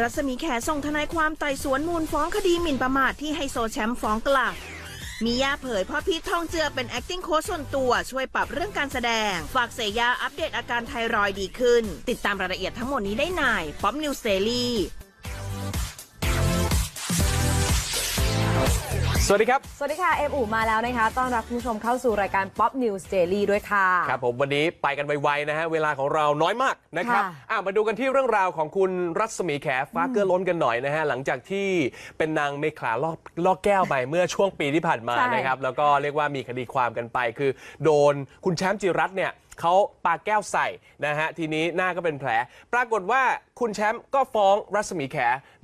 รัศมีแขส่งทนายความไต่สวนมูลฟ้องคดีหมิ่นประมาทที่ไฮโซแชมป์ฟ้องกลับมียาเผยพ่อพีททองเจือเป็น acting coach ส่วนตัวช่วยปรับเรื่องการแสดง ฝากเสยาอัปเดตอาการไทรอยดีขึ้น ติดตามรายละเอียดทั้งหมดนี้ได้ในป๊อปนิวสเซลลี่ สวัสดีครับ สวัสดีค่ะ เอมอูมาแล้วนะคะ ต้อนรับคุณผู้ชมเข้าสู่รายการ Pop News Daily ด้วยค่ะ ครับผมวันนี้ไปกันไวๆนะฮะ เวลาของเราน้อยมากนะครับค่ะอะมาดูกันที่เรื่องราวของคุณรัศมีแขฟ้าเกลือล้นกันหน่อยนะฮะ หลังจากที่เป็นนางเมขลาลอกลอกแก้วไป เมื่อช่วงปีที่ผ่านมาใช่ นะครับ แล้วก็เรียกว่ามีคดีความกันไป คือ โดนคุณแชมป์จิรัตน์เนี่ย เขาปาแก้วใส่นะฮะทีนี้หน้าก็เป็นแผล ปรากฏว่าคุณแชมป์ก็ฟ้องรัศมีแข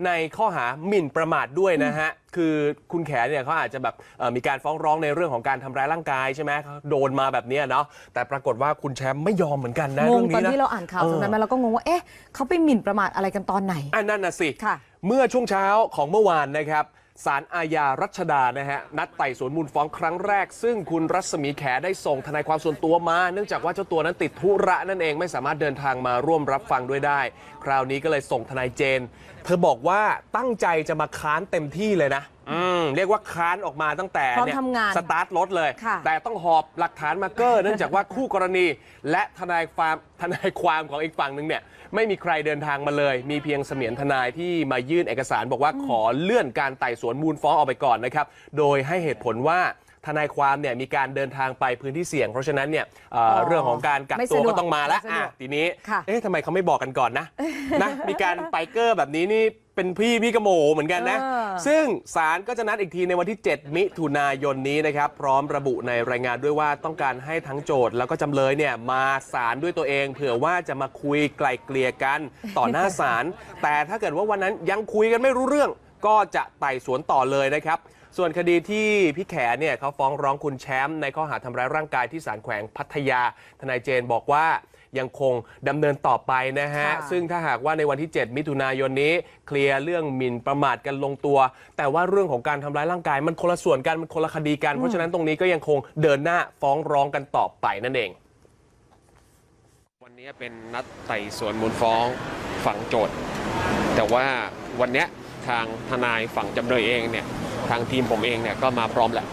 ในข้อหาหมิ่นประมาทด้วยนะฮะคือคุณแขเนี่ยเขาอาจจะแบบเอ่อมีการฟ้องร้องในเรื่องของการทำร้ายร่างกายใช่ไหมเขาโดนมาแบบเนี้ยเนาะแต่ปรากฏว่าคุณแชมป์ไม่ยอมเหมือนกันนะงเรื่งองตอนนี้นะที่เราอ่านข่าวเออตรงนั้นมาเราก็งงว่าเอ๊ะเขาไปหมิ่นประมาทอะไรกันตอนไหน อันนั้นน่ะสิ ค่ะ เมื่อช่วงเช้าของเมื่อวานนะครับ ศาลอาญารัชดานะฮะนัดไต่สวนมูลฟ้องครั้งแรก ซึ่งคุณรัศมีแขได้ส่งทนายความส่วนตัวมา เนื่องจากว่าเจ้าตัวนั้นติดธุระนั่นเองไม่สามารถเดินทางมาร่วมรับฟังด้วยได้ คราวนี้ก็เลยส่งทนายเจน เธอบอกว่าตั้งใจจะมาค้านเต็มที่เลยนะ อืมเรียกว่าค้านออกมาตั้งแต่พร้อมเนี่ยทำงานสตาร์ทรถเลย ค่ะแต่ต้องหอบหลักฐานมาเกอร์ เนื่องจากว่าคู่กรณี และทนายความทนายความของอีกฝั่งหนึ่งเนี่ย ไม่มีใครเดินทางมาเลย มีเพียงเสมียนทนายที่มายื่นเอกสารบอกว่าขอเลื่อนการไต่สวนมูลฟ้องออกไปก่อนนะครับ โดยให้เหตุผลว่า ทนายความเนี่ยมีการเดินทางไปพื้นที่เสี่ยง เพราะฉะนั้นเนี่ยเอ่ออ๋อเรื่องของการกักไม่ตัวสะดวกก็ต้องมาแล้วไม่สะดวกอะทีนี้ค่ะ เอ๊ะทำไมเขาไม่บอกกันก่อนนะ นะมีการไปเกอร์แบบนี้นี่เป็นพี่พี่กระโหมเหมือนกันนะ เออ ซึ่งศาลก็จะนัดอีกทีในวันที่ 7 มิถุนายนนี้นะครับ พร้อมระบุในรายงานด้วยว่าต้องการให้ทั้งโจทย์แล้วก็จำเลยเนี่ยมาศาลด้วยตัวเอง เผื่อว่าจะมาคุยไกลเกลี่ยกันต่อหน้าศาล แต่ถ้าเกิดว่าวันนั้นยังคุยกันไม่รู้เรื่อง ก็จะไต่สวนต่อเลยนะครับ ส่วนคดีที่พี่แขเนี่ยเขาฟ้องร้องคุณแชมป์ในข้อหาทำร้ายร่างกายที่ศาลแขวงพัทยา ทนายเจนบอกว่ายังคงดำเนินต่อไปนะฮะ ค่ะ ซึ่งถ้าหากว่าในวันที่ 7 มิถุนายนนี้ เคลียร์เรื่องหมิ่นประมาทกันลงตัว แต่ว่าเรื่องของการทำร้ายร่างกายมันคนละส่วนกันมันคนละคดีกัน เพราะฉะนั้นตรงนี้ก็ยังคงเดินหน้าฟ้องร้องกันต่อไปนั่นเอง วันนี้เป็นนัดไต่สวนมูลฟ้องฝั่งโจทย์ แต่ว่าวันเนี้ยทางทนายฝั่งจำเลยเองเนี่ย ทางทีมผมเองเนี่ยก็มาพร้อมแหละ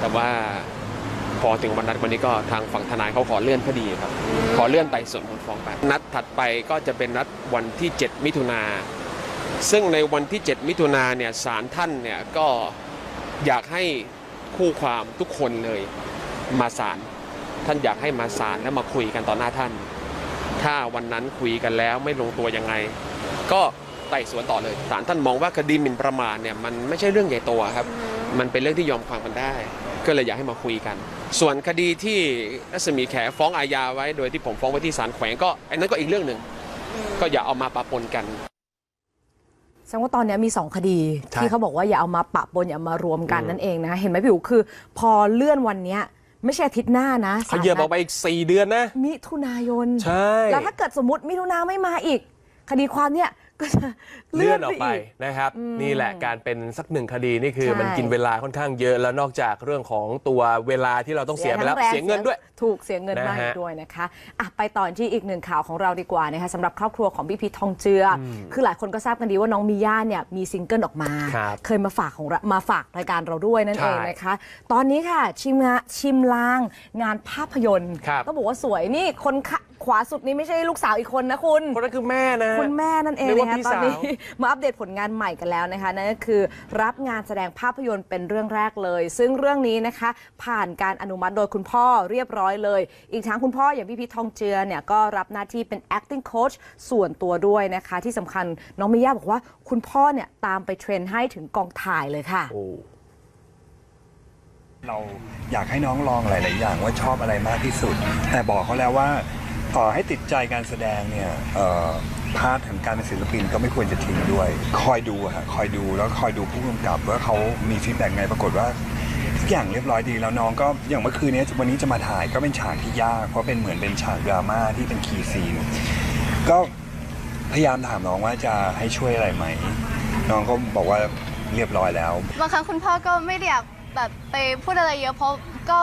แต่ว่าพอถึงวันนัดวันนี้ก็ทางฝั่งทนายเขาขอเลื่อนคดีครับ ขอเลื่อนไต่สวนมูลฟ้องไปนัดถัดไปก็จะเป็นนัดวันที่ 7 มิถุนาซึ่งในวันที่ 7 มิถุนาเนี่ยศาลท่านเนี่ยก็อยากให้คู่ความทุกคนเลยมาศาลท่านอยากให้มาศาลแล้วมาคุยกันต่อหน้าท่าน ถ้าวันนั้นคุยกันแล้วไม่ลงตัวยังไง ก็ ไต่สวนต่อเลยศาลท่านมองว่าคดีหมิ่นประมาทเนี่ยมันไม่ใช่เรื่องใหญ่โตครับ มันเป็นเรื่องที่ยอมความกันได้ ก็เลยอยากให้มาคุยกัน ส่วนคดีที่รัศมีแขฟ้องอาญาไว้ โดยที่ผมฟ้องไว้ที่ศาลแขวงก็อันนั้นก็อีกเรื่องหนึ่งก็อย่าเอามาปะปนกันแสดงว่าตอนนี้มี 2 คดีใช่ที่เขาบอกว่าอย่าเอามาปะปนอย่าเอามารวมกันอืมนั่นเองนะเห็นไหมพี่อู๋คือ พอเลื่อนวันเนี้ยไม่ใช่อาทิตย์หน้านะเขาเหยียบออกไปอีก 4 เดือนนะ มิถุนายน ใช่ แล้วถ้าเกิดสมมติมิถุนาไม่มาอีก คดีความเนี่ย ก็จะเลื่อนออกไปอีกนะครับอืมนี่แหละการเป็นสักหนึ่งคดีนี่คือใช่มันกินเวลาค่อนข้างเยอะแล้วนอกจากเรื่องของตัวเวลาที่เราต้องเสียไปแล้วทั้แรงเสียเงินด้วย ถูกเสียเงินนะมากฮะด้วยนะคะอะไปต่อที่อีกหนึ่งข่าวของเราดีกว่านะคะสำหรับครอบครัวของพี่พีททองเจืออคือหลายคนก็ทราบกันดีว่าน้องมีย่าเนี่ยมีซิงเกิลออกมาครับเคยมาฝากของเรามาฝากรายการเราด้วยนั่นใช่เองนะคะ ตอนนี้ค่ะชิมงาชิมลางงานภาพยนตร์ครับต้องบอกว่าสวยนี่คนขะขวาสุดนี้ไม่ใช่ลูกสาวอีกคนนะคุณ คนนั้นคือแม่นะ คุณแม่นั่นเองนึกว่านะคะพี่ตอนสาวนี้มาอัปเดตผลงานใหม่กันแล้วนะคะนั่นก็คือรับงานแสดงภาพยนตร์เป็นเรื่องแรกเลย ซึ่งเรื่องนี้นะคะ ผ่านการอนุมัติโดยคุณพ่อเรียบร้อยเลย อีกทั้งคุณพ่ออย่างพี่พีททองเจือเนี่ยก็รับหน้าที่เป็น acting coach ส่วนตัวด้วยนะคะ ที่สำคัญน้องมิย่าบอกว่าคุณพ่อเนี่ยตามไปเทรนให้ถึงกองถ่ายเลยค่ะ โอ้เราอยากให้น้องลองหลาย ๆ อย่างว่าชอบอะไรมากที่สุด แต่บอกเขาแล้วว่าต่อ ให้ติดใจการแสดงเนี่ยพาร์ทของการเป็นศิลปินก็ไม่ควรจะทิ้งด้วย คอยดูฮะคอยดูแล้วคอยดูผู้กำกับว่าเขามีฟีดแบ็กไงปรากฏว่าทุกอย่างเรียบร้อยดีแล้วน้องก็อย่างเมื่อคืนนี้วันนี้จะมาถ่ายก็เป็นฉากที่ยาก เพราะเป็นเหมือนเป็นฉากดราม่าที่เป็นคีย์ซีนก็พยายามถามน้องว่าจะให้ช่วยอะไรไหม น้องก็บอกว่าเรียบร้อยแล้วบางครั้งคุณพ่อก็ไม่ได้อยากแบบไปพูดอะไรเยอะเพราะก็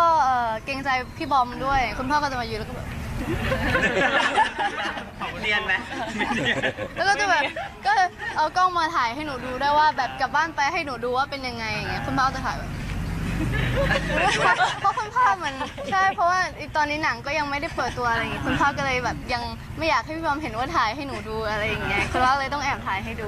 เกรงใจพี่บอมด้วย คุณพ่อก็จะมาอยู่แล้วก็ เรียนไหมแล้วก็จะแบบก็เอากล้องมาถ่ายให้หนูดูได้วยว่าแบบกลับบ้านไปให้หนูดูว่าเป็นยังไงอย่างเงี้ยคุณพ่อจะถ่ายแบบเพราะคุณพ่อเหมือนใช่เพราะว่าตอนนี้หนังก็ยังไม่ได้เปิดตัวอะไรอย่างเงี้ยคุณพ่อก็เลยแบบยังไม่อยากให้พี่บอมเห็นว่าถ่ายให้หนูดูอะไรอย่างเงี้ยคุณพ่อเลยต้องแอบถ่ายให้ดู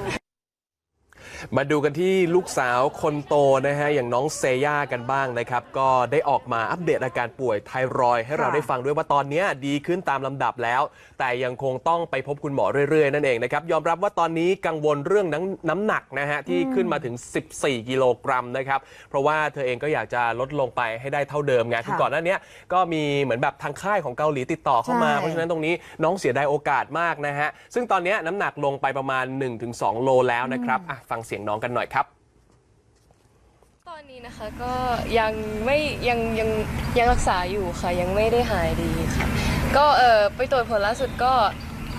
มาดูกันที่ลูกสาวคนโตนะฮะอย่างน้องเซย่ากันบ้างนะครับ ก็ได้ออกมาอัปเดตอาการป่วยไทรอยด์ให้เราค่ะได้ฟังด้วยว่าตอนนี้ดีขึ้นตามลำดับแล้ว แต่ยังคงต้องไปพบคุณหมอเรื่อยๆ นั่นเองนะครับ ยอมรับว่าตอนนี้กังวลเรื่องน้ำน้ำหนักนะฮะที่ขึ้นมาถึง 14 กิโลกรัมนะครับ เพราะว่าเธอเองก็อยากจะลดลงไปให้ได้เท่าเดิมไงคือก่อนหน้านี้ก็มีเหมือนแบบทางค่ายของเกาหลีติดต่อเข้ามาใช่เพราะฉะนั้นตรงนี้น้องเสียดายโอกาสมากนะฮะซึ่งตอนนี้น้ำหนักลงไปประมาณ 1-2 โลแล้วนะครับอะฟังเสียงน้องกันหน่อยครับ ตอนนี้นะคะก็ยังไม่ยังยังยังรักษาอยู่ค่ะ ยังไม่ได้หายดีค่ะ ก็เออไปตรวจผลล่าสุดก็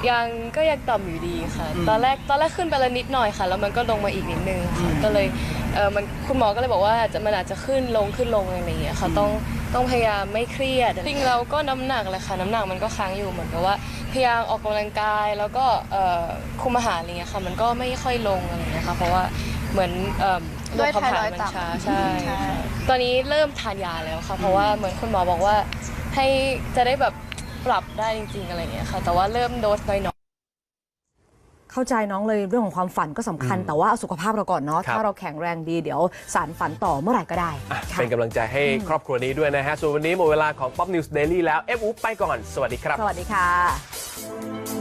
ยังก็ยังต่ำอยู่ดีค่ะ ตอนแรกตอนแรกขึ้นไปแล้วนิดหน่อยค่ะ แล้วมันก็ลงมาอีกนิดนึงค่ะก็เลยเออมันคุณหมอก็เลยบอกว่าจะมันอาจจะขึ้นลงขึ้นลงอะไรอย่างเงี้ยค่ะต้อง ต้องพยายามไม่เครียดจริงเราก็น้ำหนักแหละค่ะ น้ำหนักมันก็ค้างอยู่เหมือนกับว่าพยายามออกกำลังกายแล้วก็เอ่อคุมอาหารอะไรเงี้ยค่ะมันก็ไม่ค่อยลงอะไรเงี้ยค่ะเพราะว่าเหมือนเอ่อด้วยระบบไทขับรถ่าอยยด์มันต่ำช้าใช่ใช่ตอนนี้เริ่มทานยาแล้วค่ะ เพราะว่าเหมือนคุณหมอบอกว่าให้จะได้แบบปรับได้จริง ๆ อะไรอย่างเงี้ยค่ะ แต่ว่าเริ่มโดสน้อยๆ เข้าใจน้องเลยเรื่องของความฝันก็สำคัญ แต่ว่าเอาสุขภาพเราก่อนเนาะครับถ้าเราแข็งแรงดีเดี๋ยวสารฝันต่อเมื่อไหร่ก็ได้อะค่ะเป็นกำลังใจให้ครอบครัวนี้ด้วยนะฮะส่วนวันนี้หมดเวลาของ Pop News Daily แล้วเอฟอุไปก่อน สวัสดีครับ สวัสดีค่ะ